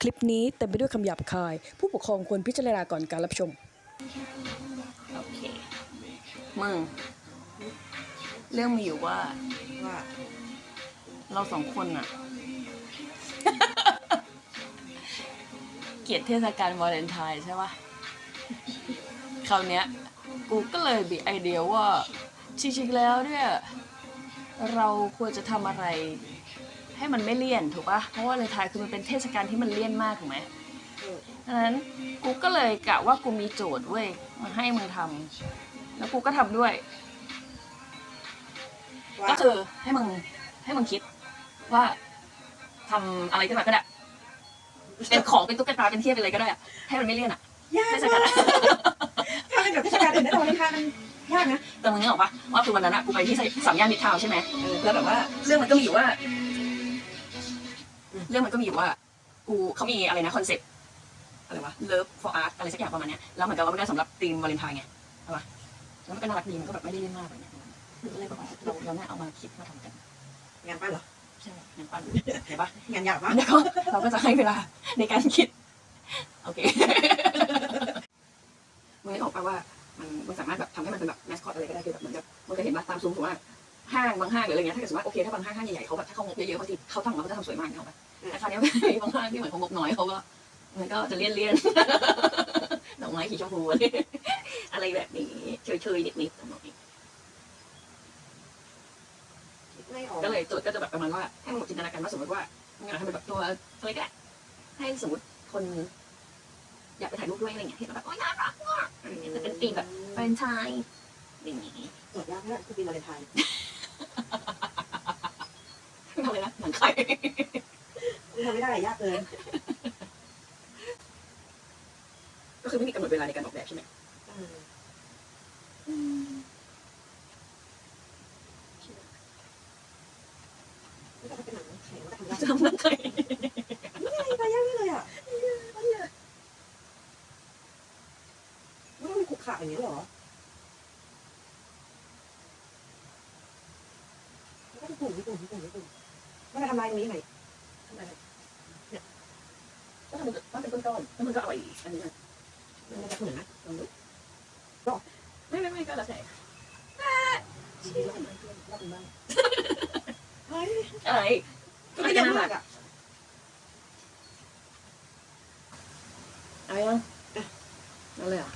คลิปนี้เต็มไปด้วยคำหยาบคาย ผู้ปกครองควรพิจารณาก่อนการรับชม โอเค มึง เรื่องมีอยู่ว่า ว่าเราสองคนอะ เกลียดเทศกาลวาเลนไทน์ใช่ปะคราวเนี้ย กูก็เลยมีไอเดียว่าจริงๆแล้วเนี่ย เราควรจะทำอะไร ให้มันไม่เลี่ยนถูกปะเพราะว่าวาเลนไทน์คือมันเป็นเทศกาลที่มันเลี่ยนมากถูกไหมเออดังนั้นกูก็เลยกะว่ากูมีโจทย์เว้ยมาให้มึงทำแล้วกูก็ทำด้วย ว่าก็คือให้มึงให้มึงคิดว่าทำอะไรขึ้นมาก็ได้ เป็นของเป็นตุ๊กตาเป็นเทียบเป็นอะไรก็ได้อะให้มันไม่เลี่ยนอะยากเทศมากกาลถ้าเป็นแบบเทศกาลอื่นนะตอนนี้ค่ะมันยากนะแต่มึงนึกออกปะว่าคือวันนั้นอะกูไปที่สามย่านมิตรทาวน์ใช่ไหมแล้วแบบว่าเรื่องมันก็มีอยู่ว่า เรื่องมันก็มีอยู่ว่ากูเขามีอะไรนะคอนเซ็ปต์อะไรวะ love for art อะไรสักอย่างประมาณเนี้ยแล้วเหมือนกับว่ามันได้สำหรับธีมวาเลนไทน์ไงใช่ปะแล้วมันก็น่ารักดีมันก็แบบไม่ได้เล่นมากอะไรเงี้ยก็เลยแบบว่าเราเราน่าเอามาคิดมาทำกันงานปั้นเหรอใช่งานปั้นเห็นปะงานหยาบมากแล้วก็เราก็จะให้เวลาในการคิดโอเคมึงนึกออกปะว่ามันมันสามารถแบบทำให้มันเป็นแบบแมสคอตอะไรก็ได้คือแบบเหมือนกับมึงเคยเห็นว่าตามซุ้มถูกว่าห้างบางห้างหรืออะไรเงี้ยถ้าเกิดสมมติว่าโอเคถ้าบางห้างห้างใหญ่ๆเขาแบบถ้าเขางบเยอะๆเขาที่เขาตั้งมาเขาจะทำสวยมากเนกอะปะ แต่คราวเนี้ยบางห้งที่เหมือนเขางบน้อยเขาก็มันก็จะเลี่ยนเลี่ยนๆดอกไม้สีชมพูอะไรแบบนี้เฉยๆนิดๆตรงนี้ไม่ออกก็เลยโจทย์ก็จะแบบประมาณว่าให้มึงจินตนาการว่าสมมติว่างอยากให้มันแบบตัวอะไรก็ให้สมมติคนอยากไปถ่ายรูปด้วยอะไรอย่างเงี้ยที่แบบโอ๊ยน่ารักมากอะไรเงี้ยแต่เป็นธีมแบบแฟรนไชส์อย่างงี้โจทย์ยากมากคือปีวาเลนไทน์ทำเลยนะหนังไข่ ทำไม่ได้ยากเกินก็คือไม่มีกำหนดเวลาในการออกแบบใช่ไหมเออไม่ต้องเป็นหนังแข็งก็ทำได้จะทำหนังไข่ไม่ได้ไปยากนี่เลยอะไม่ต้องมีขุกขะอย่างนี้หรอแล้วก็ปุ่มปุ่มปุ่มปุ่มมันจะทำลายตรงนี้ไหมทำไมก็ ทำเป็นต้องเป็นต้นๆแล้วมันก็เอาไอ้อันนี้มามันจะเหมือนนะลองดูไม่ไม่ไม่ก็แล้วแต่เราเป็นบ้างเฮ้ยอะไรไม่ยากมากอะเอายังเอาเลยเหรอะ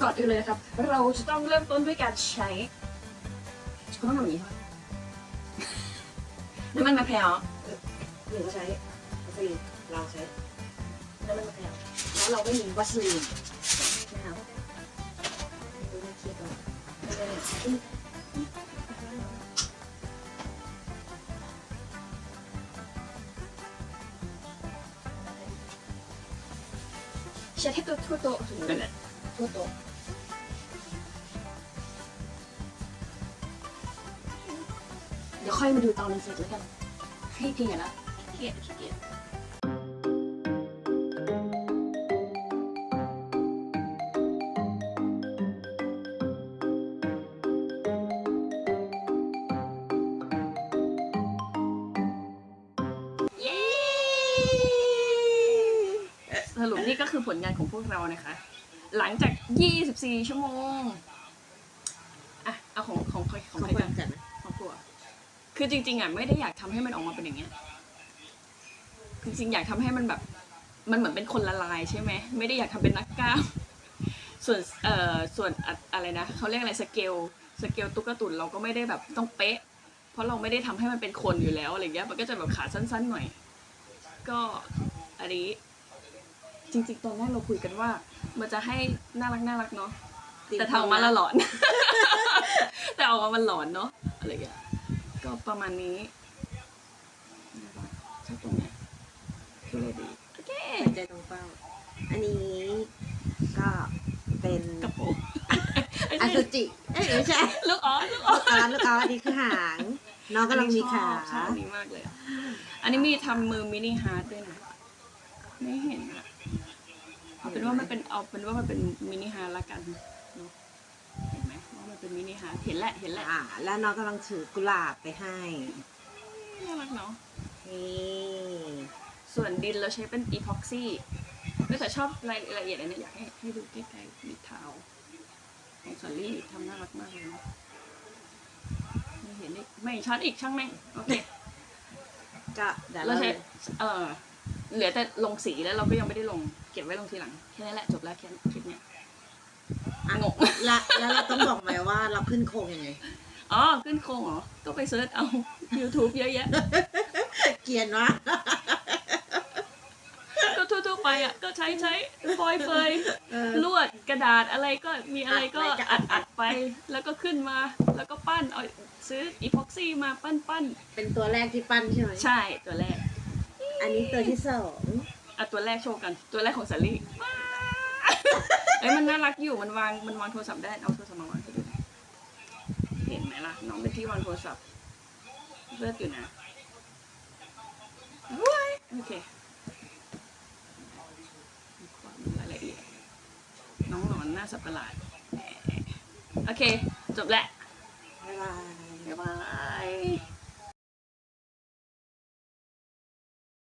ก่อนอื่นเลยนะครับ เราจะต้องเริ่มต้นด้วยการใช้เขาต้องทำอย่างนี้ใช่ไหมน้ำมันมะพร้าวหนึ่งก็ใช้ วัสลีนเราใช้น้ำมันมะพร้าวแล้วเราไม่มีวัสลีนนะครับดูน่าเครียดก่อนไม่ได้เนี่ยเช็ดให้ตัวทั่วโต๊ะนั่นแหละทั่วโต๊ะเดี๋ยวค่อยมาดูตอนมันเสร็จแล้วกันให้เพียรละ เครียดขี้เกียจเย้สรุปนี่ก็คือผลงานของพวกเรานะคะ หลังจาก 24 ชั่วโมง อะ เอาของของของของใครก่อนจัดไหมของครัวคือจริงๆอะไม่ได้อยากทำให้มันออกมาเป็นอย่างเงี้ย จริงๆอยากทำให้มันแบบมันเหมือนเป็นคนละลายใช่ไหมไม่ได้อยากทำเป็นนักกล้ามส่วนเอ่อส่วนอะอะไรนะเขาเรียกอะไรสเกลสเกลตุ๊กตุนเราก็ไม่ได้แบบต้องเป๊ะ เพราะเราไม่ได้ทำให้มันเป็นคนอยู่แล้วอะไรเงี้ยมันก็จะแบบขาสั้น ๆ หน่อย ก็อันนี้จริงๆตอนแรกเราคุยกันว่า มันจะให้น่ารักน่ารักเนาะแต่ทำออกมาและหลอน แต่ออกมามันหลอนเนาะอะไรอย่างเงี้ยก็ประมาณนี้ชอบตรงเนี้ย คือเลยดีโอเคใจตรงเป้า อันนี้ก็เป็นกระโปรงอสุจิเอ้ยไม่ใช่ลูกออสลูกอลูอสกออสลูกออสอันนี้คือหาง น้องกำลังมีขาชอบอันนี้มากเลยอะอันนี้มีทำมือมินิฮาร์ดด้วยนะไม่เห็นอะเอาเป็นว่ามันเป็นเอาเป็นว่ามันเป็นมินิฮาร์ดละกันเนาะเห็นไหมว่ามันเป็นมินิฮาร์ดเห็นแหละเห็นแหละอ่าแล้วน้องกำลังถือกุหลาบไปให้น่ารักเนาะนี่ ส่วนดินเราใช้เป็นอีพ็อกซี่แต่ชอบรายละเอียดอันนี้อยากให้ให้ดูใกล้ๆมีเท้าของสอรี่ทำน่ารักมากเลยนะไม่เห็นอีกไม่ชัดอีกช่างแม่งโอเคก็เดี๋ยวเราเราใช้เออเหลือแต่ลงสีแล้วเราก็ยังไม่ได้ลงเก็บไว้ลงทีหลัง แค่นั้นแหละจบแล้วแค่คลิปเนี้ยอะงงและแล้วเราต้องบอกไหมว่าเราขึ้นโครงยังไงอ๋อขึ้นโครงเหรอก็ไปเซิร์ชเอา YouTube เยอะแยะ เกรียนวะก็ทั่วๆไป อะก็ใช้ใช้ฟอยล์เฟยเออลวดกระดาษอะไรก็มีอะไรก็อัดไว้ก็อัอัดดอัดไปแล้วก็ขึ้นมาแล้วก็ปั้นเอาซื้ออีพ็อกซี่มาปั้นปั้นเป็นตัวแรกที่ปั้นใช่ไหมใช่ตัวแรก อันนี้ตัวที่สองอะตัวแรกโชว์กันตัวแรกของสาลี่ว้าวเอ้ยมันน่ารักอยู่มันวางมันวางโทรศัพท์ได้เอาโทรศัพท์มาวางให้ดูหน่อยเห็นไหมล่ะน้องเป็นที่วางโทรศัพท์เลือดอยู่นะว้ายโอเคมีความรายละเอียด น้องหนอน หน้าสับประหลาด โอเค จบแล้ว บ๊ายบาย บ๊ายบาย